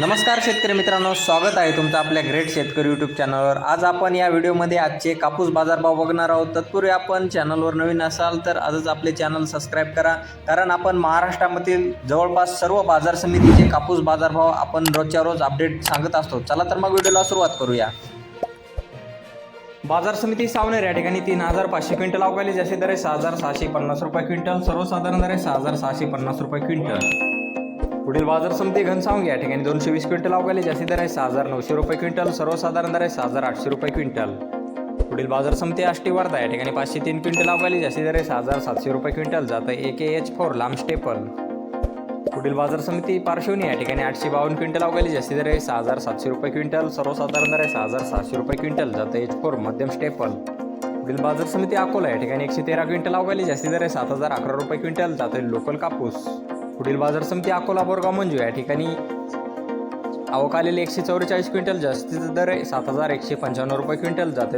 नमस्कार शेतकरी मित्रांनो स्वागत आहे तुमचं आपल्या ग्रेट शेतकरी यूट्यूब चॅनलवर आज आपण या व्हिडिओमध्ये आजचे कापूस बाजारभाव बघणार आहोत. तत्पूर्वी आपण चॅनलवर नवीन असाल तर आजच आपले चॅनल सबस्क्राईब करा. कारण आपण महाराष्ट्रामधील जवळपास सर्व बाजार समितीचे कापूस बाजारभाव आपण रोजच्या रोज अपडेट सांगत असतो. चला तर मग व्हिडिओला सुरुवात करूया. बाजार समिती सावनेर या ठिकाणी तीन हजार पाचशे क्विंटल अवकाली जसे दर आहे सहा हजार सहाशे पन्नास रुपये क्विंटल. सर्वसाधारण दर आहे सहा हजार सहाशे पन्नास रुपये क्विंटल. पुढील बाजार समिती घनसावंग या ठिकाणी दोनशे वीस क्विंटल अवकाली जास्ती दर आहे सहा हजार नऊशे रुपये क्विंटल सर्वसाधारण दर आहे सहा हजार आठशे रुपये क्विंटल. पुढील बाजार समिती आष्टी वर्धा या ठिकाणी पाचशे तीन क्विंटल अवकाली जास्ती दर आहे सहा हजार सातशे रुपये क्विंटल जातं एक एच फोर लांब स्टेपल. पुढील बाजार समिती पार्श्वनी या ठिकाणी आठशे बावन्न क्विंटल अवकाली जास्ती दर आहे सहा हजार सातशे रुपये क्विंटल सर्वसाधारण दर आहे सहा हजार सातशे रुपये क्विंटल जातं एच फोर मध्यम स्टेपल. पुढील बाजार समिती अकोला या ठिकाणी एकशे तेरा क्विंटल अवकाली जास्ती दर आहे सात हजार अकरा रुपये क्विंटल जातं लोकल कापूस. पुढील बाजार समिती अकोला बोरगाव मंजू या ठिकाणी. आवक आलेले एकशे चौवेचाळीस क्विंटल जास्तीचा दर आहे. सात हजार एकशे पंच्याण्णव रुपये क्विंटल जाते.